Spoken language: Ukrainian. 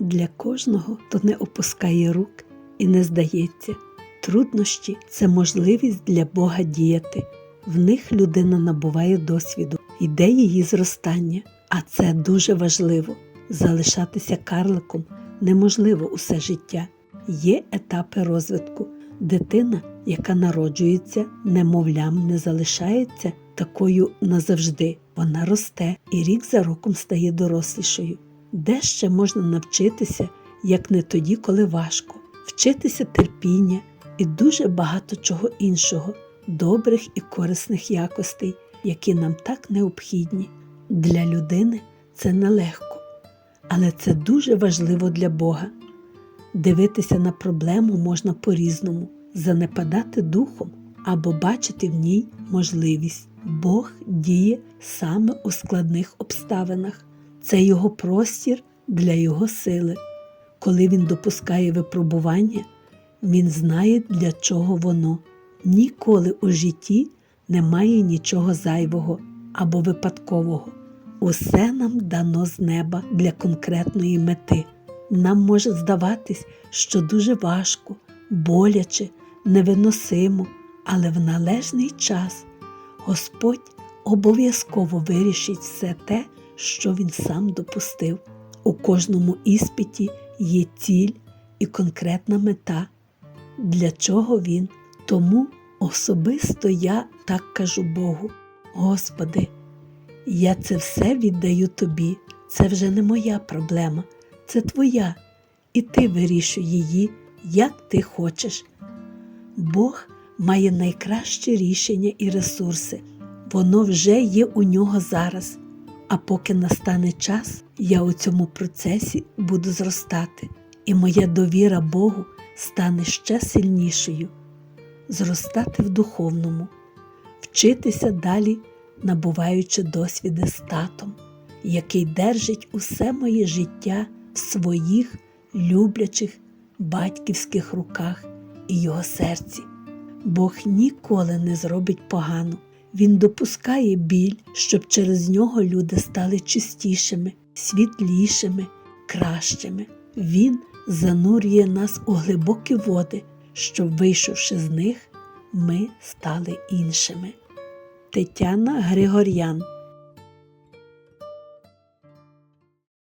Для кожного, хто не опускає рук і не здається. Труднощі це можливість для Бога діяти. В них людина набуває досвіду, йде її зростання, а це дуже важливо. Залишатися карликом неможливо усе життя. Є етапи розвитку. Дитина, яка народжується, немовлям не залишається такою назавжди. Вона росте і рік за роком стає дорослішою. Де ще можна навчитися, як не тоді, коли важко, вчитися терпіння і дуже багато чого іншого, добрих і корисних якостей, які нам так необхідні. Для людини це нелегко, але це дуже важливо для Бога. Дивитися на проблему можна по-різному, занепадати духом або бачити в ній можливість. Бог діє саме у складних обставинах. Це його простір для його сили. Коли він допускає випробування, він знає, для чого воно. Ніколи у житті немає нічого зайвого або випадкового. Усе нам дано з неба для конкретної мети. Нам може здаватись, що дуже важко, боляче, невиносимо, але в належний час Господь обов'язково вирішить все те, що Він сам допустив. У кожному іспиті є ціль і конкретна мета, для чого він. Тому особисто я так кажу Богу: Господи, я це все віддаю Тобі. Це вже не моя проблема, це Твоя, і Ти вирішуй її, як ти хочеш. Бог має найкраще рішення і ресурси. Воно вже є у нього зараз. А поки настане час, я у цьому процесі буду зростати, і моя довіра Богу стане ще сильнішою, зростати в духовному, вчитися далі, набуваючи досвіди з татом, який держить усе моє життя в своїх люблячих батьківських руках і його серці. Бог ніколи не зробить погано. Він допускає біль, щоб через нього люди стали чистішими, світлішими, кращими. Він занурює нас у глибокі води, щоб, вийшовши з них, ми стали іншими. Тетяна Григор'ян